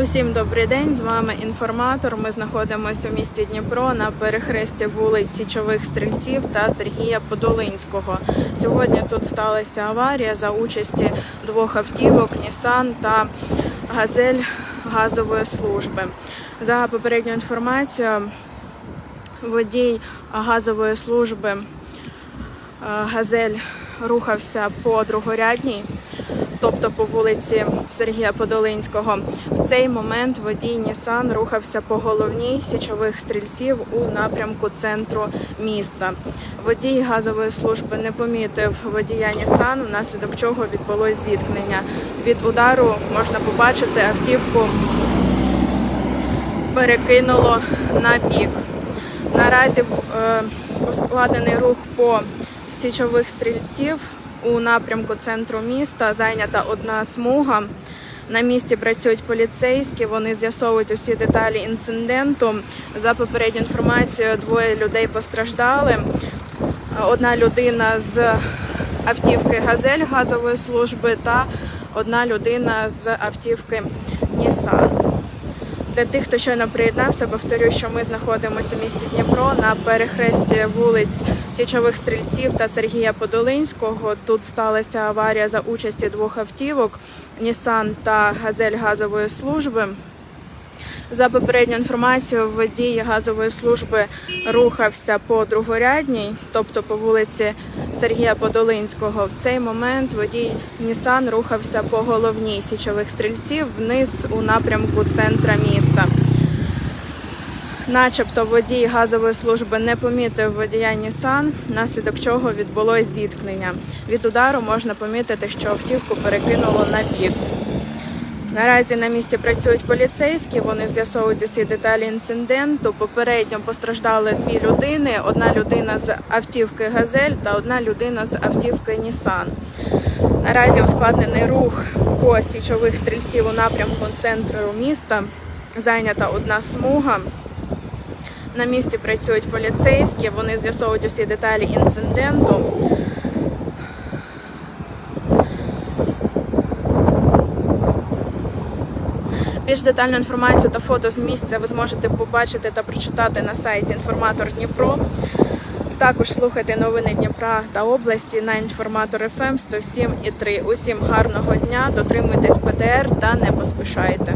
Усім добрий день. З вами інформатор. Ми знаходимося у місті Дніпро на перехресті вулиць Січових Стрільців та Сергія Подолинського. Сьогодні тут сталася аварія за участі двох автівок Нісан та Газель газової служби. За попередню інформацію, водій газової служби е, Газель рухався по другорядній, тобто по вулиці Сергія Подолинського. В цей момент водій Нісан рухався по головній січових стрільців у напрямку центру міста. Водій газової служби не помітив водія Нісан, внаслідок чого відбулось зіткнення. Від удару можна побачити автівку перекинуло на бік. Наразі е, ускладнений рух по січових стрільців у напрямку центру міста. Зайнята одна смуга. На місці працюють поліцейські. Вони з'ясовують усі деталі інциденту. За попередню інформацією, двоє людей постраждали. Одна людина з автівки Газель газової служби та одна людина з автівки Нісан. Для тих, хто щойно приєднався, повторю, що ми знаходимося в місті Дніпро на перехресті вулиць Січових Стрільців та Сергія Подолинського. Тут сталася аварія за участі двох автівок Нісан та Газель газової служби. За попередню інформацією, водій газової служби рухався по другорядній, тобто по вулиці Сергія Подолинського. В цей момент водій Нісан рухався по головній січових стрільців вниз у напрямку центра міста. Начебто водій газової служби не помітив водія Нісан, наслідок чого відбулось зіткнення. Від удару можна помітити, що автівку перекинуло на бік. Наразі на місці працюють поліцейські. Вони з'ясовують усі деталі інциденту. Попередньо постраждали дві людини: одна людина з автівки Газель та одна людина з автівки Нісан. Наразі ускладнений рух по січових стрільців у напрямку центру міста. Зайнята одна смуга. На місці працюють поліцейські. Вони з'ясовують усі деталі інциденту. Більш детальну інформацію та фото з місця ви зможете побачити та прочитати на сайті Інформатор Дніпро. Також слухайте новини Дніпра та області на інформатор ФМ 107 і 3. Усім гарного дня, дотримуйтесь ПДР та не поспішайте.